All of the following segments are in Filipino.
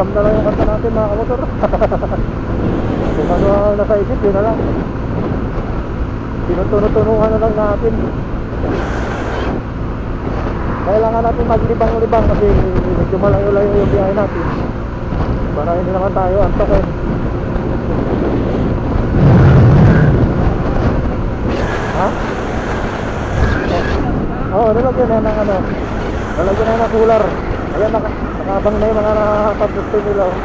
Sam na lang yung kanta natin mga kamotor. Kung ano ang nasa isip, yun na lang. Tinutuno-tunuhan na lang natin. Kailangan natin maglibang-libang kasi medyo malayo-layo yung biyahe natin. Para hindi naman tayo antokin. Ha? Oo, oh, nalagyan na ng ano. Nalagyan na ng cooler. Ayan, naka, nakabang na yung mga nakapagpusto nila. oh.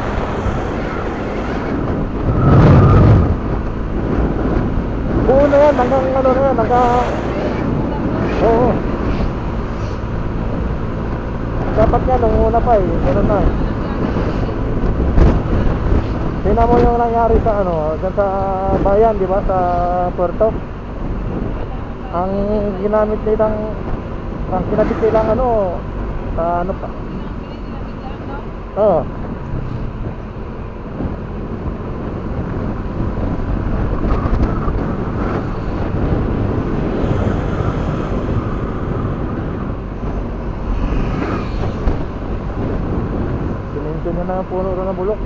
Buo na yan, hanggang ano na yan, hanggang... Oo. Dapat nga nung una pa eh, ganun na. Tingnan mo yung nangyari sa ano, dyan sa bayan, di ba, sa Puerto. Ang ginamit nilang, ang kinabit nilang ano, sa ano pa. Oo. Sininto niya na ang puno rin ng bulok.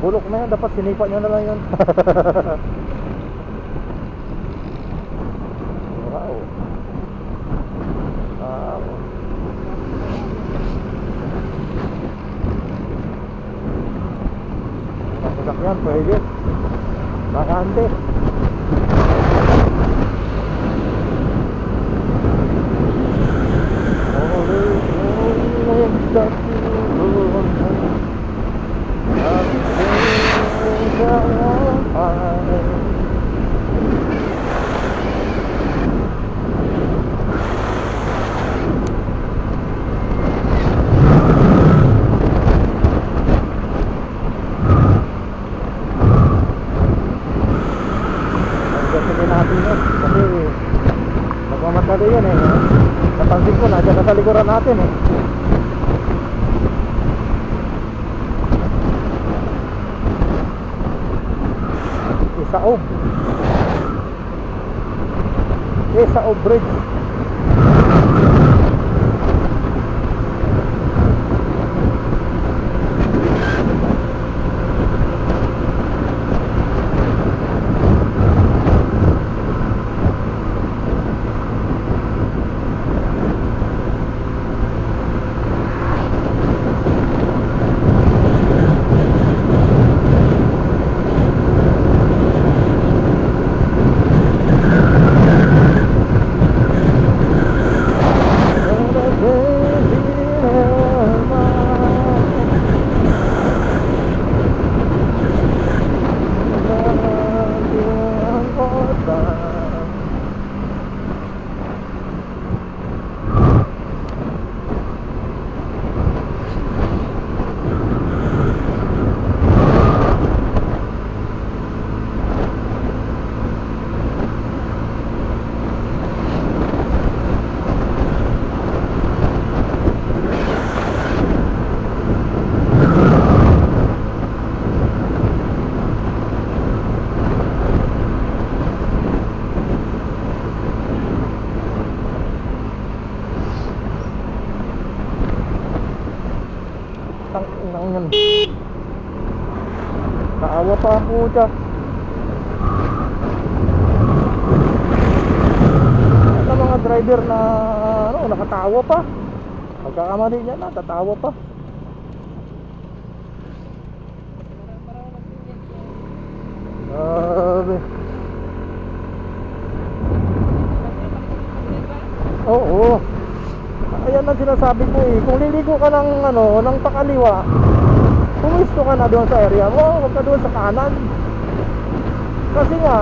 Bulok na yan, dapat sinipa niya na lang yun. pwede. Bakante. Gagawin natin yun kasi magmamatali yun eh. Napansin ko, nandiyan na sa likuran natin eh. Isaob. Isaob Bridge. Yan. Naawa pa ang puta. Ano mga driver na ano, nakatawa pa. Pagkakamali niya, natatawa pa. Grabe. Oo. Ayan ang sinasabi ko eh. Kung liligo ka ng ano, ng pakaliwa, pumisto ka na doon sa area mo, huwag ka doon sa kanan. Kasi nga,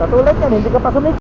katulad yan, hindi ka pa sumik